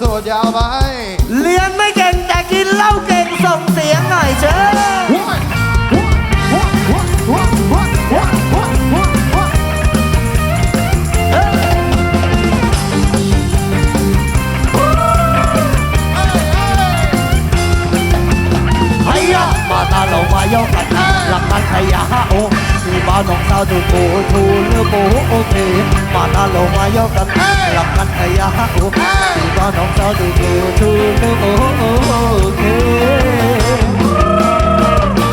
สูดยาวไปเรียนไม่เก่งแต่กินเหล้าเก่งส่งเสียงหน่อยเชิญไอ้ยะมาตาเรามาโยกกันหลักมันขยะโอ้ บ้านน้องสาวถูกโกทูเลือโบโอเคมาตาเรามาโยกกันหลักมันขยะโอ้ที่บ้านน้องสาวถูกโกทูเลือโบโอเค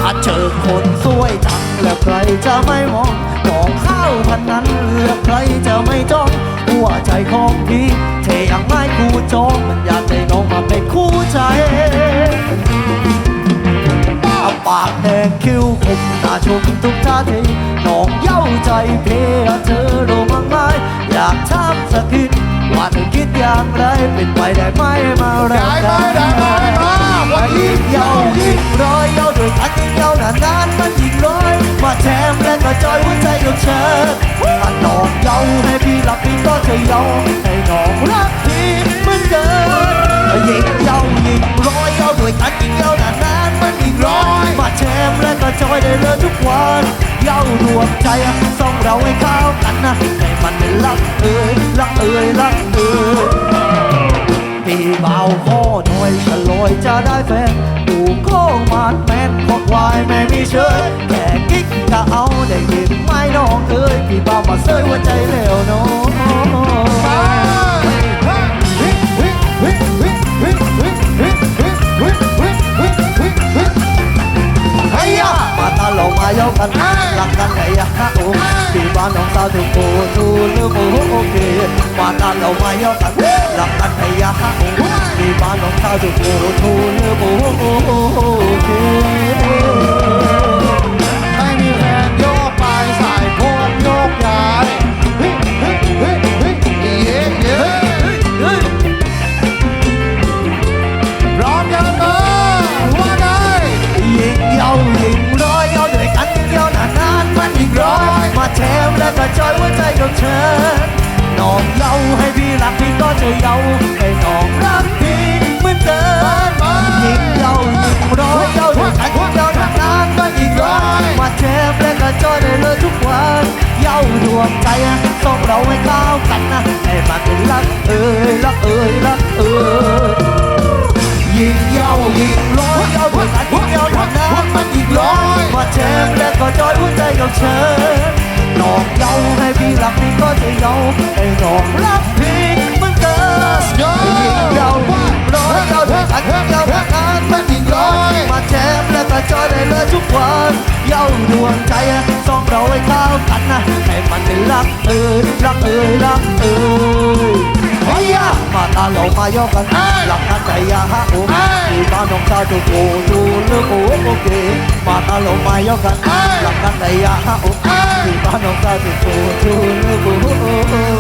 ถ้าเจอคนสวยจังแล้วใครจะไม่มองมองข้าพันนั้นเลือกใครจะไม่จ้องหัวใจของพี่เทยังไม่คู่จองมันอยากได้น้องมาเป็นคู่ใจ ปากแดงคิ้วคมตาชมทุกท่าทีน้องเย้าใจเพเธอรู้มั้งไหมอยากถามสักทีว่าเธอคิดอย่างไรเป็นไปได้ไหมมาแรกได้ไหมได้ไหมมาวันนี้ยิ่งเย้ายิ่งร้อยเย้าด้วยกันยิ่งเย้านานนานๆมันยิ่ง เลยทุกวันเย้ารวมใจส่งเราให้เข้ากันนะให้มันรักเอ่ยรักเอ่ยรักเอ่ยพี่เบาข้อหน่อยฉลอยจะได้แฟนดูโค้งมาดแมนขอควายแม่มีเชยแค่กิ๊กก็เอาได้ยินไม่น้องเอ้ยพี่เบา กันไอ้ยะที่บ้านน้องสาวถูกโกทูเลือกโอโอเคไม่มีแฟนโยกไปสายโค้งโยกย้ายเฮ้ยเฮ้ยเฮ้ยเฮ้ยเย้เย้เฮ้ยร้อมยังเออว่าไงยิงเยายิงร้อยเย้าด้วยกันยิงเย้านานนานมันยิงร้อยมาแชมแล้วก็จอยหัวใจของฉันน้องเยาให้พี่รักพี่ก็จะเยา ย้าดใจสองเราให้เข้ากันนะให้มันเป็นรักเอ้ยรักเอ้ยรักเอ้ยยิงเย้ายิงร้อยเย้าด้วยกันยิงเย้าทำน้ำมันยิงร้อยมาแจมและก็จอยหัวใจของฉันน้องเย้าให้พี่รักพี่ก็จะเย้าให้น้องรักพี่เหมือนเดิมยิงเย้าร้อยเย้าด้วยกันยิงเย้าทำน้ำมันยิงร้อยมาแจมและก็จอยได้เลยทุกวันเย้าดวง รักเอ้ยรักเอ้ยรักเอ้ยเฮ้ยมาตาเรามาโยกกันหลับกันใจยาฮะโอ้ยบ้านน้องชาวถูกโกดูเลือกโอ้โอเคมาตาเรามาโยกกันหลับกันใจยาฮะโอ้ยบ้านน้องชาวถูกโกดูเลือกโอ้